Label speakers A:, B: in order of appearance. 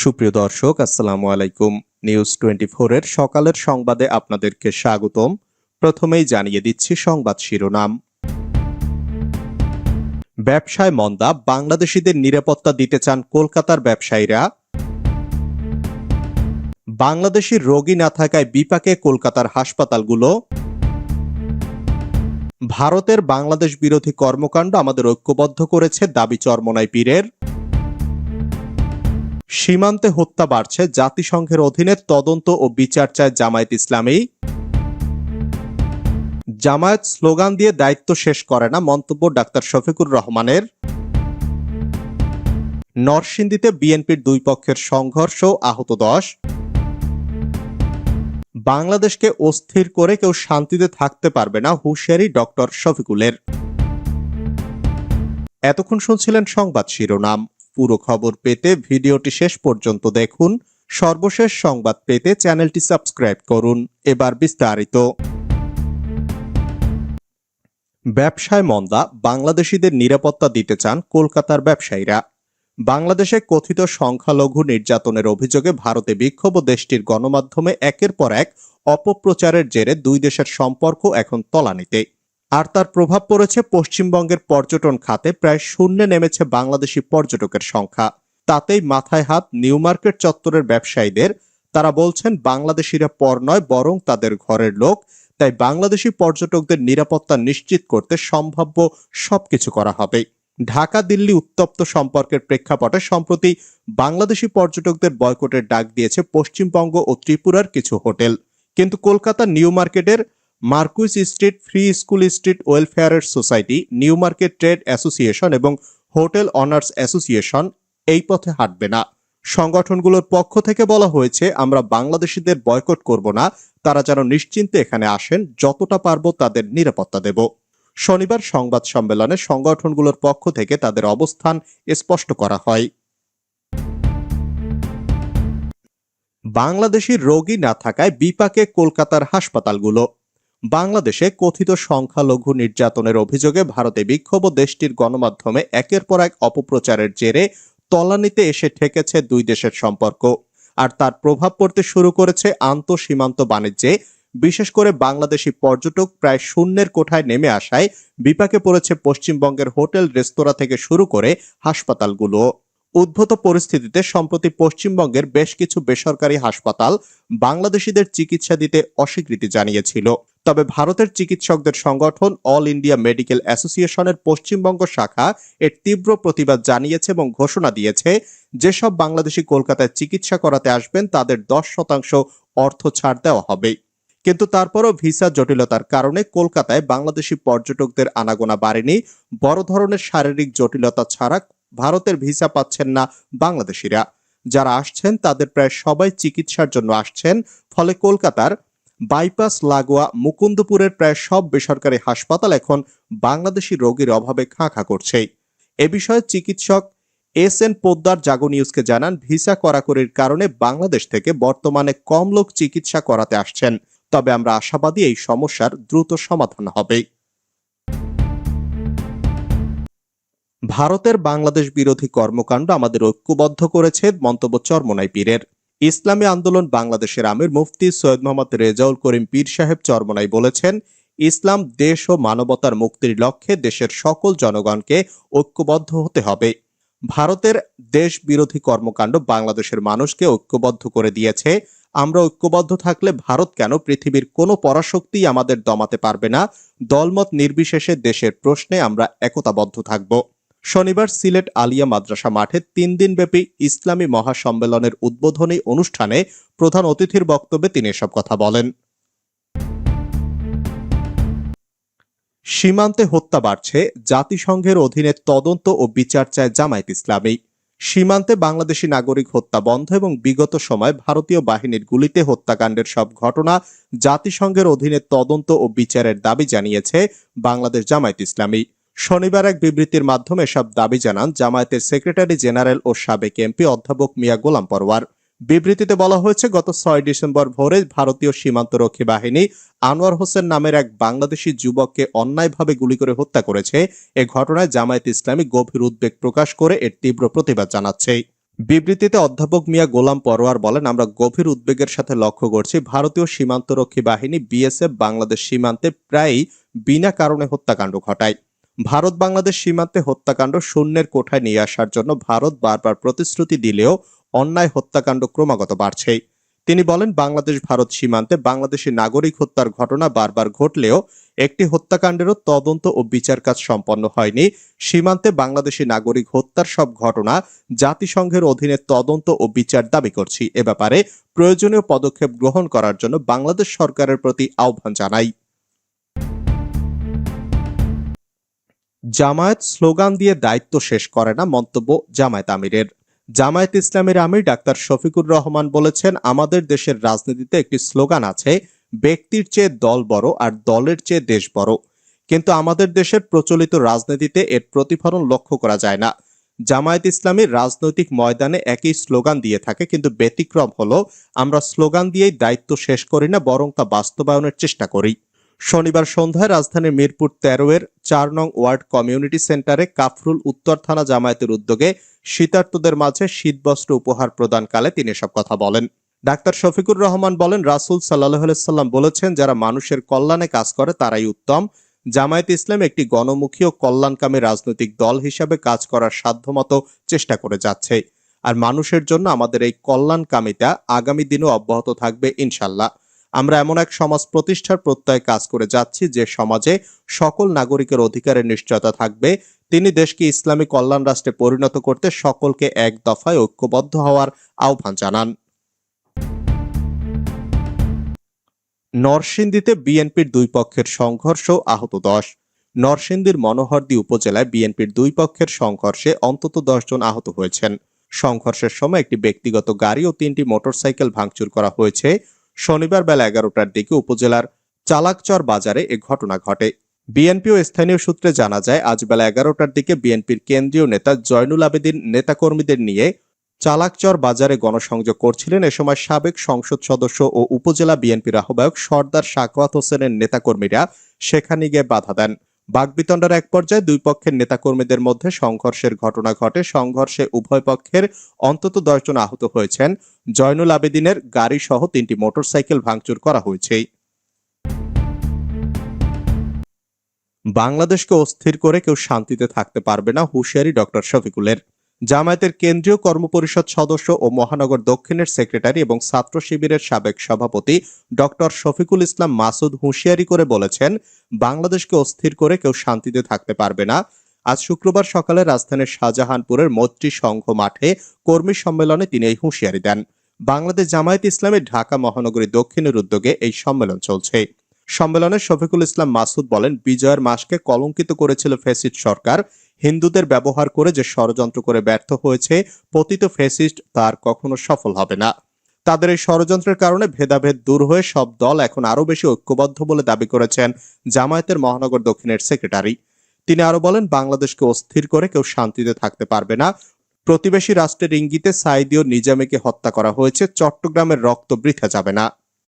A: সুপ্রিয় দর্শক, আসসালামু আলাইকুম। নিউজ টোয়েন্টি এর সকালের সংবাদে আপনাদেরকে স্বাগতম। প্রথমেই জানিয়ে দিচ্ছি সংবাদ শিরোনাম। ব্যবসায় মন্দা, বাংলাদেশিদের নিরাপত্তা দিতে চান কলকাতার ব্যবসায়ীরা। বাংলাদেশি রোগী না থাকায় বিপাকে কলকাতার হাসপাতালগুলো। ভারতের বাংলাদেশ বিরোধী কর্মকাণ্ড আমাদের ঐক্যবদ্ধ করেছে দাবি চরমনাই পীরের। সীমান্তে হত্যা বাড়ছে জাতিসংঘের অধীনে তদন্ত ও বিচার চায় জামায়াত ইসলামী। জামায়াত স্লোগান দিয়ে দায়িত্ব শেষ করে না মন্তব্য ডাক্তার শফিকুর রহমানের। নরসিংদীতে বিএনপির দুই পক্ষের সংঘর্ষ, আহত দশ। বাংলাদেশকে অস্থির করে কেউ শান্তিতে থাকতে পারবে না হুঁশিয়ারি ডক্টর শফিকুলের। এতক্ষণ শুনছিলেন সংবাদ শিরোনাম। পুরো খবর পেতে ভিডিওটি শেষ পর্যন্ত দেখুন। সর্বশেষ সংবাদ পেতে চ্যানেলটি সাবস্ক্রাইব করুন। এবার বিস্তারিত। ব্যবসায় মন্দা বাংলাদেশিদের নিরাপত্তা দিতে চান কলকাতার ব্যবসায়ীরা। বাংলাদেশে কথিত সংখ্যালঘু নির্যাতনের অভিযোগে ভারতে বিক্ষোভ দেশটির গণমাধ্যমে একের পর এক অপপ্রচারের জেরে দুই দেশের সম্পর্ক এখন তলানিতে। আর তার প্রভাব পড়েছে পশ্চিমবঙ্গের পর্যটন খাতে, প্রায় শূন্যে নেমেছে বাংলাদেশি পর্যটকের সংখ্যা। তাতেই মাথায় হাত নিউ মার্কেট চত্বরের ব্যবসায়ীদের। তারা বলছেন, বাংলাদেশিরা পর নয়, বরং তাদের ঘরের লোক। তাই বাংলাদেশি পর্যটকদের নিরাপত্তা নিশ্চিত করতে সম্ভাব্য সবকিছু করা হবে। ঢাকা দিল্লি উত্তপ্ত সম্পর্কের প্রেক্ষাপটে সম্প্রতি বাংলাদেশি পর্যটকদের বয়কটের ডাক দিয়েছে পশ্চিমবঙ্গ ও ত্রিপুরার কিছু হোটেল। কিন্তু কলকাতা নিউ মার্কেটের Marquis street, free school street ওয়েলফেয়ারের society, new market trade association এবং হোটেল অনার্স অ্যাসোসিয়েশন এই পথে হাঁটবে না। সংগঠনগুলোর পক্ষ থেকে বলা হয়েছে, আমরা বাংলাদেশিদের বয়কট করব না, তারা যেন নিশ্চিন্তে এখানে আসেন, যতটা পারব তাদের নিরাপত্তা দেব। শনিবার সংবাদ সম্মেলনে সংগঠনগুলোর পক্ষ থেকে তাদের অবস্থান স্পষ্ট করা হয়। বাংলাদেশি রোগী না থাকায় বিপাকে কলকাতার হাসপাতালগুলো। বাংলাদেশে কথিত সংখ্যালঘু নির্যাতনের অভিযোগে ভারতে বিক্ষোভ দেশটির গণমাধ্যমে একের পর এক অপপ্রচারের জেরে তলানিতে এসে ঠেকেছে দুই দেশের সম্পর্ক। আর তার প্রভাব পড়তে শুরু করেছে আন্তঃসীমান্ত বাণিজ্যে। বিশেষ করে বাংলাদেশি পর্যটক প্রায় শূন্যের কোঠায় নেমে আসায় বিপাকে পড়েছে পশ্চিমবঙ্গের হোটেল, রেস্তোরাঁ থেকে শুরু করে হাসপাতালগুলো। উদ্ভূত পরিস্থিতিতে সম্প্রতি পশ্চিমবঙ্গের বেশ কিছু বেসরকারি হাসপাতাল বাংলাদেশিদের চিকিৎসা দিতে অস্বীকৃতি জানিয়েছিল। তবে ভারতের চিকিৎসকদের সংগঠন অল ইন্ডিয়া মেডিকেল অ্যাসোসিয়েশনের পশ্চিমবঙ্গ শাখা এর তীব্র প্রতিবাদ জানিয়েছে এবং ঘোষণা দিয়েছে, যেসব বাংলাদেশি কলকাতায় চিকিৎসা করাতে আসবেন তাদের দশ শতাংশ অর্থ ছাড় দেওয়া হবে। কিন্তু তারপরও ভিসা জটিলতার কারণে কলকাতায় বাংলাদেশি পর্যটকদের আনাগোনা বাড়েনি। বড় ধরনের শারীরিক জটিলতা ছাড়া ভারতের ভিসা পাচ্ছেন না বাংলাদেশিরা। যারা আসছেন তাদের প্রায় সবাই চিকিৎসার জন্য আসছেন, ফলে কলকাতার বাইপাস লাগোয়া মুকুন্দপুরের প্রায় সব বেসরকারি হাসপাতাল এখন বাংলাদেশি রোগীর অভাবে খাঁ খাঁ করছে এ বিষয়ে চিকিৎসক এস এন পোদ্দার জাগো নিউজকে জানান, ভিসা করাকরির কারণে বাংলাদেশ থেকে বর্তমানে কম লোক চিকিৎসা করাতে আসছেন। তবে আমরা আশাবাদী এই সমস্যার দ্রুত সমাধান হবে ভারতের বাংলাদেশ বিরোধী কর্মকাণ্ড আমাদের ঐক্যবদ্ধ করেছে মন্তব্য চরমনাই পীরের। ইসলামী আন্দোলন বাংলাদেশের আমির মুফতি সৈয়দ মোহাম্মদ রেজাউল করিম পীর সাহেব চরমনাই বলেছেন, ইসলাম দেশ ও মানবতার মুক্তির লক্ষ্যে দেশের সকল জনগণকে ঐক্যবদ্ধ হতে হবে। ভারতের দেশ বিরোধী কর্মকাণ্ড বাংলাদেশের মানুষকে ঐক্যবদ্ধ করে দিয়েছে। আমরা ঐক্যবদ্ধ থাকলে ভারত কেন পৃথিবীর কোনো পরাশক্তি আমাদের দমাতে পারবে না? দলমত নির্বিশেষে দেশের প্রশ্নে আমরা একতাবদ্ধ থাকব। শনিবার সিলেট আলিয়া মাদ্রাসা মাঠে তিন দিনব্যাপী ইসলামী মহাসম্মেলনের উদ্বোধনী অনুষ্ঠানে প্রধান অতিথির বক্তব্যে তিনি এসব কথা বলেন। সীমান্তে হত্যা বাড়ছে, জাতিসংঘের অধীনে তদন্ত ও বিচার চায় জামায়াত ইসলামী। সীমান্তে বাংলাদেশি নাগরিক হত্যা বন্ধ এবং বিগত সময় ভারতীয় বাহিনীর গুলিতে হত্যাকাণ্ডের সব ঘটনা জাতিসংঘের অধীনে তদন্ত ও বিচারের দাবি জানিয়েছে বাংলাদেশ জামায়াত ইসলামী। শনিবার এক বিবৃতির মাধ্যমে সব দাবি জানান জামায়াতের সেক্রেটারি জেনারেল ও সাবেক এমপি অধ্যাপক মিয়া গোলাম পরওয়ার। বিবৃতিতে বলা হয়েছে, গত ছয় ডিসেম্বর ভোরে ভারতীয় সীমান্তরক্ষী বাহিনী আনোয়ার হোসেন নামের এক বাংলাদেশি যুবককে অন্যায়ভাবে গুলি করে হত্যা করেছে। এ ঘটনায় জামায়াত ইসলামী গভীর উদ্বেগ প্রকাশ করে এর তীব্র প্রতিবাদ জানাচ্ছে। বিবৃতিতে অধ্যাপক মিয়া গোলাম পরোয়ার বলেন, আমরা গভীর উদ্বেগের সাথে লক্ষ্য করছি, ভারতীয় সীমান্তরক্ষী বাহিনী বিএসএফ বাংলাদেশ সীমান্তে প্রায়ই বিনা কারণে হত্যাকাণ্ড ঘটায়। ভারত বাংলাদেশ সীমান্তে হত্যাকাণ্ড শূন্যের কোঠায় নিয়ে আসার জন্য ভারত বারবার প্রতিশ্রুতি দিলেও অন্যায় হত্যাকাণ্ড ক্রমাগত বাড়ছে তিনি বলেন, বাংলাদেশ ভারত সীমান্তে বাংলাদেশি নাগরিক হত্যার ঘটনা বারবার ঘটলেও একটি হত্যাকাণ্ডেরও তদন্ত ও বিচার কাজ সম্পন্ন হয়নি। সীমান্তে বাংলাদেশি নাগরিক হত্যার সব ঘটনা জাতিসংঘের অধীনে তদন্ত ও বিচার দাবি করছি। এ ব্যাপারে প্রয়োজনীয় পদক্ষেপ গ্রহণ করার জন্য বাংলাদেশ সরকারের প্রতি আহ্বান জানাই। জামায়াত স্লোগান দিয়ে দায়িত্ব শেষ করে না মন্তব্য জামায়াত আমিরের। জামায়াত ইসলামের আমির ডাক্তার শফিকুর রহমান বলেছেন, আমাদের দেশের রাজনীতিতে একটি স্লোগান আছে, ব্যক্তির চেয়ে দল বড় আর দলের চেয়ে দেশ বড়। কিন্তু আমাদের দেশের প্রচলিত রাজনীতিতে এর প্রতিফলন লক্ষ্য করা যায় না। জামায়াত ইসলামী রাজনৈতিক ময়দানে একই স্লোগান দিয়ে থাকে, কিন্তু ব্যতিক্রম হলো, আমরা স্লোগান দিয়েই দায়িত্ব শেষ করি না, বরং তা বাস্তবায়নের চেষ্টা করি। শনিবার সন্ধ্যায় রাজধানীর মিরপুর তেরো এর চার নং ওয়ার্ড কমিউনিটি সেন্টারে কাফরুল উত্তর থানা জামায়াতের উদ্যোগে শীতার্তদের মাঝে শীতবস্ত্র উপহার প্রদানকালে তিনি এসব কথা বলেন। ডাক্তার শফিকুর রহমান বলেন, রাসুল সাল্লাহ সাল্লাম বলেছেন, যারা মানুষের কল্যাণে কাজ করে তারাই উত্তম। জামায়াত ইসলাম একটি গণমুখী ও কল্যাণকামী রাজনৈতিক দল হিসাবে কাজ করার সাধ্যমতো চেষ্টা করে যাচ্ছে। আর মানুষের জন্য আমাদের এই কল্যাণকামিতা আগামী দিনও অব্যাহত থাকবে ইনশাল্লাহ। আমরা এমন এক সমাজ প্রতিষ্ঠার প্রত্যয়ে কাজ করে যাচ্ছি যে সমাজে সকল নাগরিকের অধিকারের নিশ্চয়তা থাকবে। তিনি দেশকে ইসলামী কল্যাণ রাষ্ট্রে পরিণত করতে সকলকে এক দফায় ঐক্যবদ্ধ হওয়ার আহ্বান জানান। নরসিংদীতে বিএনপির দুই পক্ষের সংঘর্ষ আহত দশ। নরসিংদীর মনোহরদী উপজেলায় বিএনপির দুই পক্ষের সংঘর্ষে অন্তত জন আহত হয়েছেন। সংঘর্ষের সময় একটি ব্যক্তিগত গাড়ি ও তিনটি মোটরসাইকেল ভাঙচুর করা হয়েছে। শনিবার বেলা এগারোটার দিকে উপজেলার চালাকচর বাজারে এ ঘটনা ঘটে। বিএনপি ও স্থানীয় সূত্রে জানা যায়, আজ বেলা এগারোটার দিকে বিএনপির কেন্দ্রীয় নেতা জয়নুল আবেদিন নেতাকর্মীদের নিয়ে চালাকচর বাজারে গণসংযোগ করছিলেন। এ সময় সাবেক সংসদ সদস্য ও উপজেলা বিএনপির আহ্বায়ক সর্দার শাকওয়াত হোসেনের নেতাকর্মীরা সেখানে গিয়ে বাধা দেন। বাগবিতণ্ডার এক পর্যায়ে দুই পক্ষের নেতাকর্মীদের মধ্যে সংঘর্ষের ঘটনা ঘটে। সংঘর্ষে উভয় পক্ষের অন্তত দশজন আহত হয়েছেন। জয়নুল আবেদিনের গাড়ি সহ তিনটি মোটরসাইকেল ভাঙচুর করা হয়েছে বাংলাদেশকে অস্থির করে কেউ শান্তিতে থাকতে পারবে না হুঁশিয়ারি ডক্টর শফিকুলের। জামায়াতের কেন্দ্রীয় কর্মপরিষদ সদস্য ও মহানগর দক্ষিণের সেক্রেটারি এবং ছাত্র শিবিরের সাবেক সভাপতি ডক্টর শফিকুল ইসলাম মাসুদ হুঁশিয়ারি করে বলেছেন, বাংলাদেশকে অস্থির করে কেউ শান্তিতে থাকতে পারবে না। আজ শুক্রবার সকালে রাজধানীর শাহজাহানপুরের মৈত্রী সংঘ মাঠে কর্মী সম্মেলনে তিনি এই হুঁশিয়ারি দেন। বাংলাদেশ জামায়াত ইসলামের ঢাকা মহানগরী দক্ষিণের উদ্যোগে এই সম্মেলন চলছে। সম্মেলনে শফিকুল ইসলাম মাসুদ বলেন, বিজয়ের মাসকে কলঙ্কিত করেছিল ফেসিস্ট সরকার। হিন্দুদের ব্যবহার করে যে ষড়যন্ত্র করে ব্যর্থ হয়েছে, পতিত ফেসিস্ট তার কখনো সফল হবে না। তাদের এই ষড়যন্ত্রের কারণে ভেদাভেদ দূর হয়ে সব দল এখন আরও বেশি ঐক্যবদ্ধ বলে দাবি করেছেন জামায়াতের মহানগর দক্ষিণের সেক্রেটারি। তিনি আরও বলেন, বাংলাদেশকে অস্থির করে কেউ শান্তিতে থাকতে পারবে না। প্রতিবেশী রাষ্ট্রের ইঙ্গিতে সাইদীয় নিজামীকে হত্যা করা হয়েছে, চট্টগ্রামের রক্ত বৃথা যাবে না।